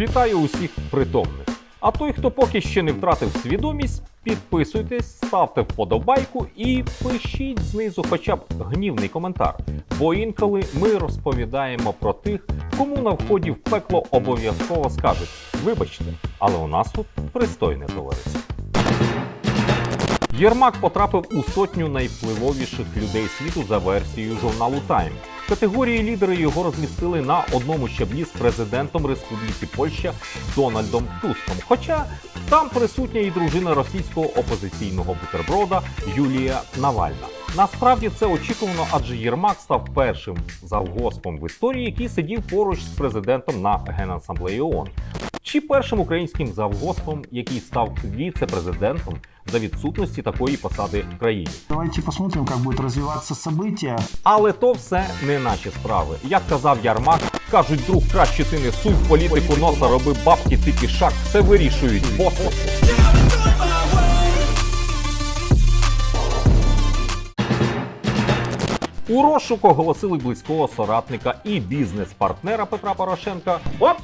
Вітаю усіх притомних. А той, хто поки ще не втратив свідомість, підписуйтесь, ставте вподобайку і пишіть знизу хоча б гнівний коментар. Бо інколи ми розповідаємо про тих, кому на вході в пекло обов'язково скажуть: вибачте, але у нас тут пристойне товариство. Єрмак потрапив у сотню найвпливовіших людей світу за версією журналу Time. Категорії лідери його розмістили на одному щаблі з президентом Республіки Польща Дональдом Туском. Хоча там присутня і дружина російського опозиційного бутерброда Юлія Навальна. Насправді це очікувано, адже Єрмак став першим завгоспом в історії, який сидів поруч з президентом на Генасамблеї ООН. Чи першим українським завгоспом, який став віце-президентом за відсутності такої посади в країні. Давайте посмотрим, как будет развиваться события. Але то все не наші справи. Як казав Ярмак, кажуть, друг краще ти не суй в політику носа, роби бабки, ти пішак, все вирішують боси. У розшук оголосили близького соратника і бізнес-партнера Петра Порошенка Оп!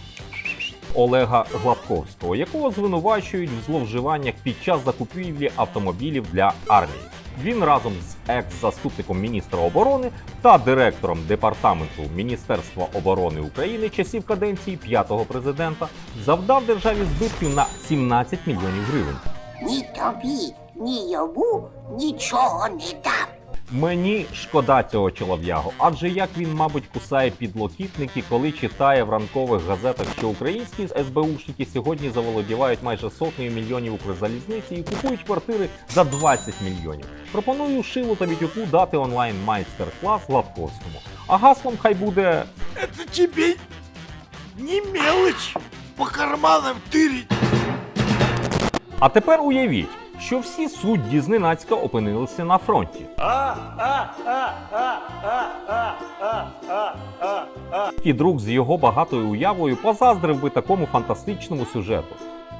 Олега Гладковського, якого звинувачують в зловживаннях під час закупівлі автомобілів для армії. Він разом з екс-заступником міністра оборони та директором департаменту Міністерства оборони України часів каденції п'ятого президента завдав державі збитків на 17 мільйонів гривень. Ні тобі, ні йому нічого не дам. Мені шкода цього чолов'ягу, адже як він, мабуть, кусає підлокітники, коли читає в ранкових газетах, що українські СБУшники сьогодні заволодівають майже сотнею мільйонів Укрзалізниці і купують квартири за 20 мільйонів. Пропоную Шилу та Вітюку дати онлайн майстер-клас Гладковському. А гаслом хай буде Это тебе не мелочь по карманам тырить. А тепер уявіть, що всі судді зненацька опинилися на фронті. І друг з його багатою уявою позаздрив би такому фантастичному сюжету.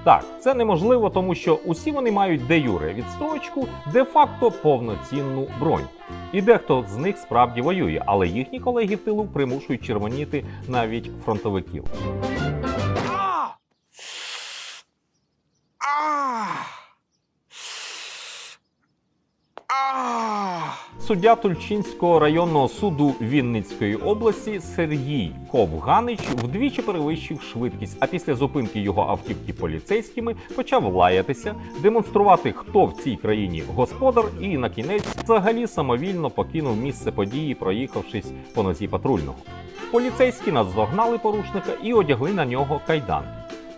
Так, це неможливо, тому що усі вони мають де юре відстрочку, де-факто повноцінну бронь. І дехто з них справді воює, але їхні колеги в тилу примушують червоніти навіть фронтовиків. А! Суддя Тульчинського районного суду Вінницької області Сергій Ковганич вдвічі перевищив швидкість, а після зупинки його автівки поліцейськими почав лаятися, демонструвати, хто в цій країні господар, і на кінець взагалі самовільно покинув місце події, проїхавшись по нозі патрульного. Поліцейські наздогнали порушника і одягли на нього кайданки.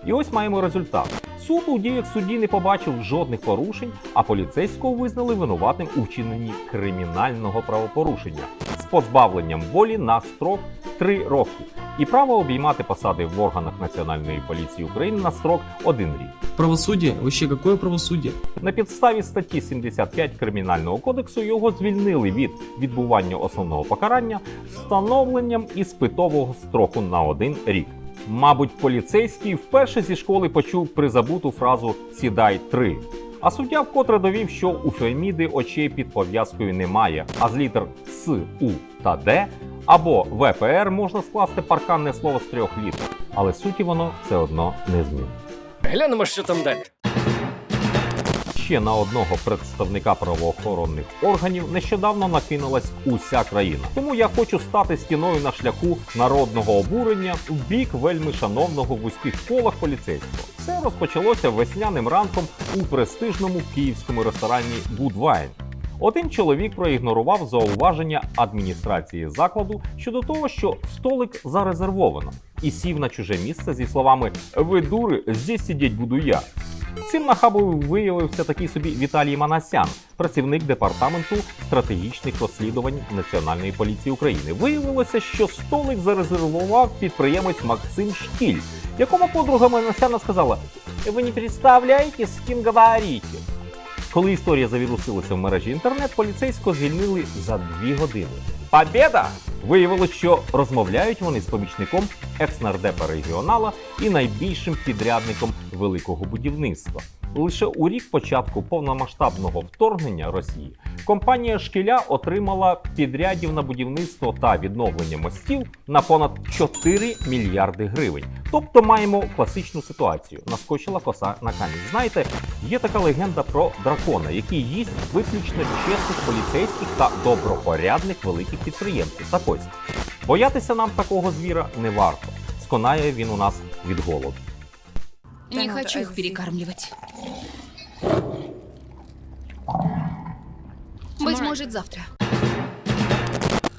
І ось маємо результат. Суд у діях судді не побачив жодних порушень, а поліцейського визнали винуватим у вчиненні кримінального правопорушення з позбавленням волі на строк 3 роки і право обіймати посади в органах Національної поліції України на строк 1 рік. Правосудие? Вообще какое правосудие? На підставі статті 75 Кримінального кодексу його звільнили від відбування основного покарання встановленням іспитового строку на один рік. Мабуть, поліцейський вперше зі школи почув призабуту фразу Сідай три. А суддя вкотре довів, що у Феміди очей під пов'язкою немає, а з літер С, У та Д або ВПР можна скласти парканне слово з трьох літер, але суті воно все одно не змінить. Глянемо, що там далі. Ще на одного представника правоохоронних органів нещодавно накинулась уся країна. Тому я хочу стати стіною на шляху народного обурення в бік вельми шановного в вузьких колах поліцейського. Все розпочалося весняним ранком у престижному київському ресторані Будвайн. Один чоловік проігнорував зауваження адміністрації закладу щодо того, що столик зарезервовано, і сів на чуже місце зі словами Ви дури, здесь сидіть буду я. Цим нахабою виявився такий собі Віталій Манасян, працівник департаменту стратегічних розслідувань Національної поліції України. Виявилося, що столик зарезервував підприємець Максим Шкіль, якому подруга Манасяна сказала: Ви не представляєте, з ким говорите. Коли історія завірусилася в мережі інтернет, поліцейського звільнили за дві години. Побєда! Виявилось, що розмовляють вони з помічником екс-нардепа регіонала і найбільшим підрядником великого будівництва. Лише у рік початку повномасштабного вторгнення Росії компанія Шкіля отримала підрядів на будівництво та відновлення мостів на понад 4 мільярди гривень. Тобто маємо класичну ситуацію. Наскочила коса на камінь. Знаєте, є така легенда про дракона, який їсть виключно чесних поліцейських та добропорядних великих підприємців. Так ось боятися нам такого звіра не варто. Сконає він у нас від голоду. Не хочу их перекармливать. Может, завтра.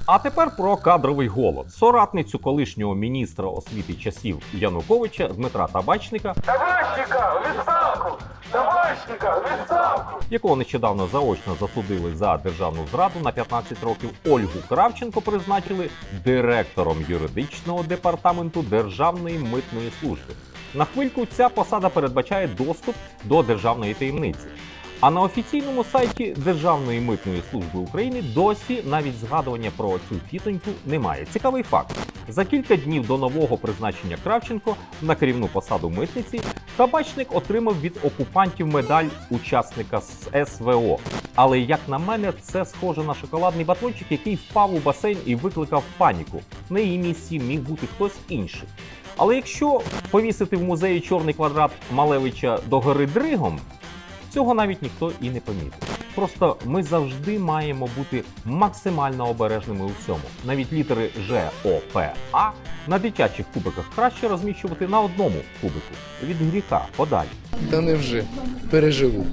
А тепер про кадровий голод. Соратницю колишнього міністра освіти часів Януковича Дмитра Табачника, якого нещодавно заочно засудили за державну зраду на 15 років, Ольгу Кравченко призначили директором юридичного департаменту Державної митної служби. На хвильку ця посада передбачає доступ до державної таємниці. А на офіційному сайті Державної митної служби України досі навіть згадування про цю тітоньку немає. Цікавий факт: за кілька днів до нового призначення Кравченко на керівну посаду митниці табачник отримав від окупантів медаль учасника з СВО. Але як на мене, це схоже на шоколадний батончик, який впав у басейн і викликав паніку. На її місці міг бути хтось інший. Але якщо повісити в музеї чорний квадрат Малевича до гори Дригом, Цього навіть ніхто і не помітив. Просто ми завжди маємо бути максимально обережними у всьому. Навіть літери Ж, О, П, А на дитячих кубиках краще розміщувати на одному кубику від гріха подалі. Та невже переживу.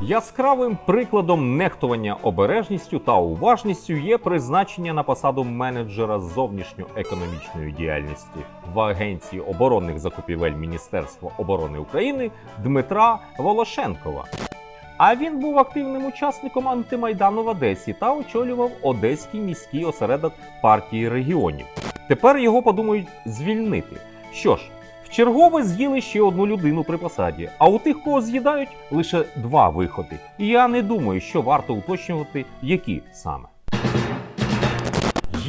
Яскравим прикладом нехтування обережністю та уважністю є призначення на посаду менеджера зовнішньоекономічної діяльності в Агенції оборонних закупівель Міністерства оборони України Дмитра Волошенкова. А він був активним учасником антимайдану в Одесі та очолював Одеський міський осередок партії регіонів. Тепер його подумають звільнити. Що ж, Вчергове з'їли ще одну людину при посаді, а у тих, кого з'їдають, лише два виходи. І я не думаю, що варто уточнювати, які саме.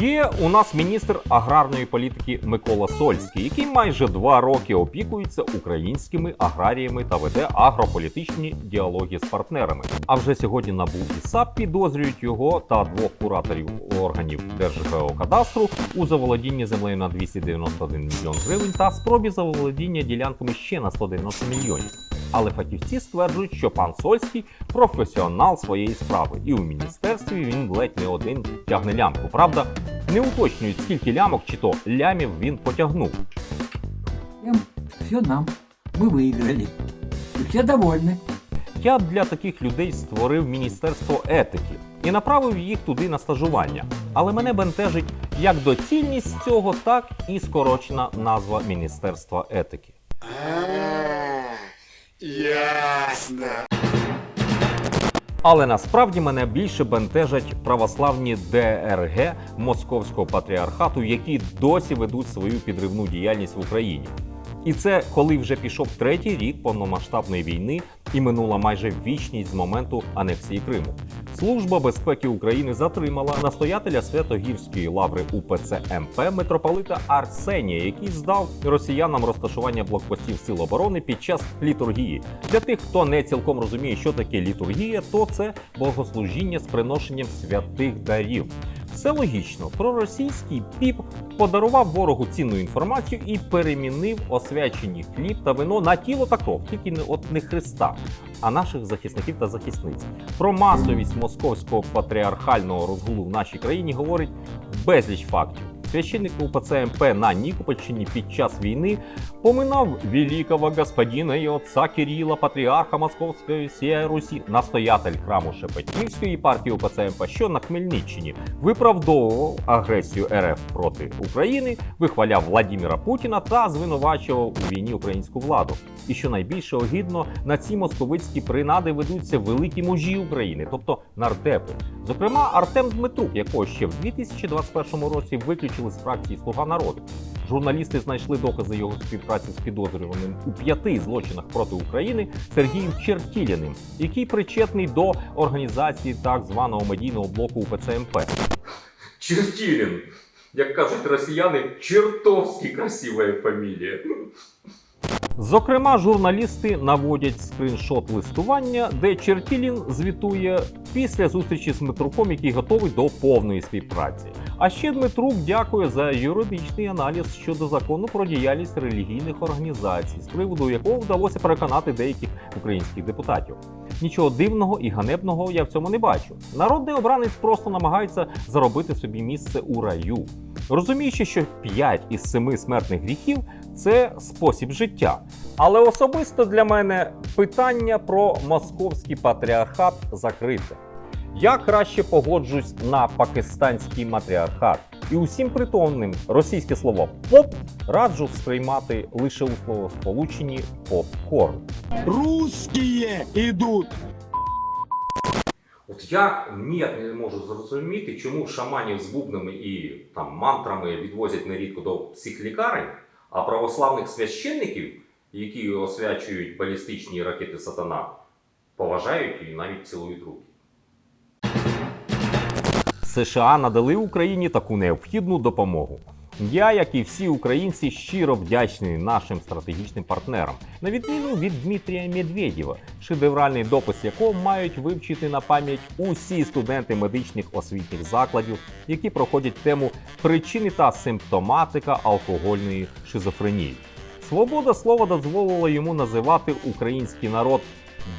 Є у нас міністр аграрної політики Микола Сольський, який майже два роки опікується українськими аграріями та веде агрополітичні діалоги з партнерами. А вже сьогодні НАБУ і САП підозрюють його та двох кураторів органів Держгеокадастру у заволодінні землею на 291 мільйон гривень та спробі заволодіння ділянками ще на 190 мільйонів. Але фахівці стверджують, що пан Сольський професіонал своєї справи, і у міністерстві він ледь не один тягне лямку. Правда, не уточнюють, скільки лямок чи то лямів він потягнув. Все нам. Мы выиграли. И все довольны. Я для таких людей створив міністерство етики і направив їх туди на стажування. Але мене бентежить як доцільність цього, так і скорочена назва Міністерства етики. Ясно. Але насправді мене більше бентежать православні ДРГ Московського патріархату, які досі ведуть свою підривну діяльність в Україні. І це коли вже пішов третій рік повномасштабної війни і минула майже вічність з моменту анексії Криму. Служба безпеки України затримала настоятеля Святогірської лаври УПЦ МП митрополита Арсенія, який здав росіянам розташування блокпостів сил оборони під час літургії. Для тих, хто не цілком розуміє, що таке літургія, то це богослужіння з приношенням святих дарів. Все логічно. Проросійський піп подарував ворогу цінну інформацію і перемінив освячені хліб та вино на тіло та кров, тільки не от не Христа, а наших захисників та захисниць. Про масовість московського патріархального розгулу в нашій країні говорить безліч фактів. Священник УПЦ МП на Нікопольщині під час війни поминав великого господина і отца Кирила, патріарха Московської всієї Русі, настоятель храму Шепетівської партії УПЦ що на Хмельниччині виправдовував агресію РФ проти України, вихваляв Владіміра Путіна та звинувачував у війні українську владу. І що найбільше огідно, на ці московицькі принади ведуться великі мужі України, тобто нардепи. Зокрема, Артем Дмитрук, якого ще в 2021 році виключили з фракції Слуга народу. Журналісти знайшли докази його співпраці з підозрюваним у п'яти злочинах проти України Сергієм Чертіліним, який причетний до організації так званого медійного блоку УПЦ МП. Чертілін, як кажуть росіяни, чертовськи красива фамілія. Зокрема, журналісти наводять скріншот листування, де Чертілін звітує після зустрічі з Дмитруком, який готовий до повної співпраці. А ще Дмитрук дякує за юридичний аналіз щодо закону про діяльність релігійних організацій, з приводу якого вдалося переконати деяких українських депутатів. Нічого дивного і ганебного я в цьому не бачу. Народний обранець просто намагається заробити собі місце у раю, розуміючи, що 5 із 7 смертних гріхів це спосіб життя. Але особисто для мене питання про московський патріархат закрите. Я краще погоджусь на пакистанський матріархат. І усім притомним російське слово поп раджу сприймати лише у словосполученні попкорн. Русские идут. От я ніяк не можу зрозуміти, чому шаманів з бубнами і там мантрами відвозять нерідко до психлікарень, а православних священників, які освячують балістичні ракети сатана, поважають і навіть цілують руки. США надали Україні таку необхідну допомогу. Я, як і всі українці, щиро вдячний нашим стратегічним партнерам, на відміну від Дмитрія Медведєва, шедевральний допис якого мають вивчити на пам'ять усі студенти медичних освітніх закладів, які проходять тему причини та симптоматика алкогольної шизофренії. Свобода слова дозволила йому називати український народ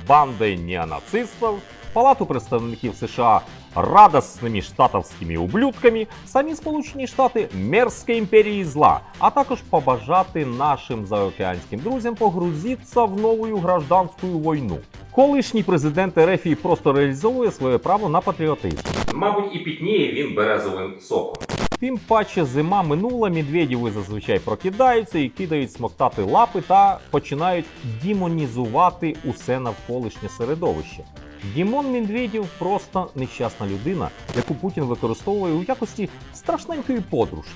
бандой неонацистів, Палату представників США радосними штатовськими ублюдками, самі Сполучені Штати мерзкої імперії зла, а також побажати нашим заокеанським друзям погрузитися в нову гражданську війну. Колишній президент РФ просто реалізовує своє право на патріотизм. Мабуть, і пітніє він березовим соком. Тим паче зима минула, медведєви зазвичай прокидаються і кидають смоктати лапи та починають демонізувати усе навколишнє середовище. Дімон Медведєв просто нещасна людина, яку Путін використовує у якості страшненької подружки,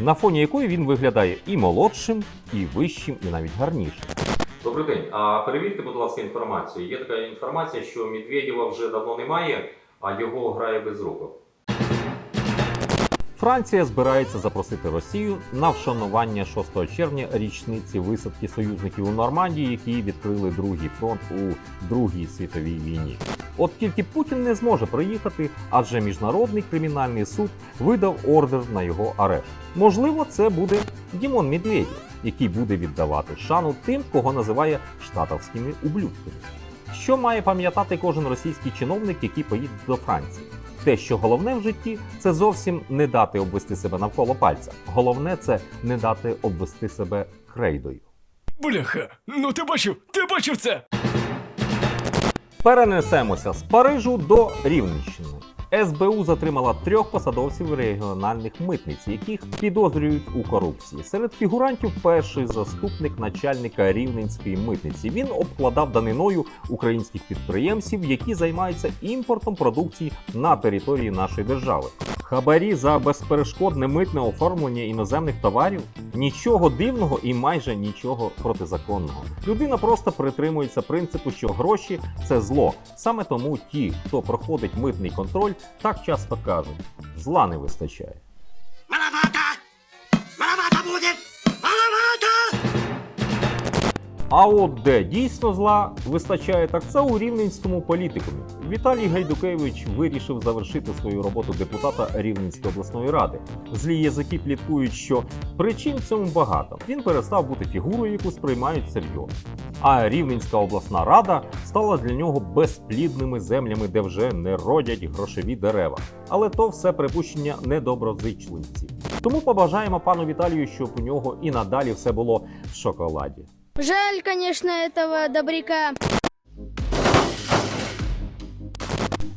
на фоні якої він виглядає і молодшим, і вищим, і навіть гарнішим. Добрий день. А перевірте, будь ласка, інформацію. Є така інформація, що Медведєва вже давно немає, а його грає без руку. Франція збирається запросити Росію на вшанування 6 червня річниці висадки союзників у Нормандії, які відкрили другий фронт у Другій світовій війні. От тільки Путін не зможе приїхати, адже міжнародний кримінальний суд видав ордер на його арешт. Можливо, це буде Дімон Медведєв, який буде віддавати шану тим, кого називає штатовськими ублюдками. Що має пам'ятати кожен російський чиновник, який поїде до Франції? Те, що головне в житті, це зовсім не дати обвести себе навколо пальця. Головне це не дати обвести себе крейдою. Бляха, ну ти бачив, ти бачив це? Перенесемося з Парижу до Рівненщини. СБУ затримала трьох посадовців регіональних митниць, яких підозрюють у корупції. Серед фігурантів перший заступник начальника рівненської митниці. Він обкладав даниною українських підприємців, які займаються імпортом продукції на території нашої держави. Хабарі за безперешкодне митне оформлення іноземних товарів нічого дивного і майже нічого протизаконного. Людина просто притримується принципу, що гроші це зло. Саме тому ті, хто проходить митний контроль, так часто кажуть: зла не вистачає. А от де дійсно зла вистачає, так це у рівненському політикумі. Віталій Гайдукевич вирішив завершити свою роботу депутата Рівненської обласної ради. Злі язики пліткують, що причин цьому багато. Він перестав бути фігурою, яку сприймають серйозно. А Рівненська обласна рада стала для нього безплідними землями, де вже не родять грошові дерева. Але то все припущення недоброзичливців. Тому побажаємо пану Віталію, щоб у нього і надалі все було в шоколаді. Жаль, конечно, этого добряка.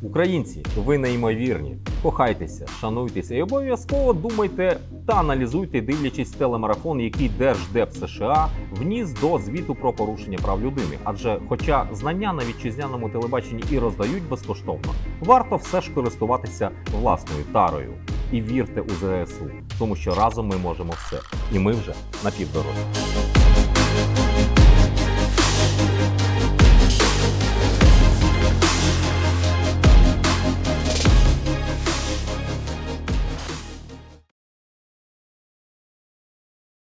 Українці, ви неймовірні. Кохайтеся, шануйтеся і обов'язково думайте та аналізуйте, дивлячись телемарафон, який Держдеп США вніс до звіту про порушення прав людини. Адже, хоча знання на вітчизняному телебаченні і роздають безкоштовно, варто все ж користуватися власною тарою. І вірте у ЗСУ, тому що разом ми можемо все. І ми вже на півдорозі.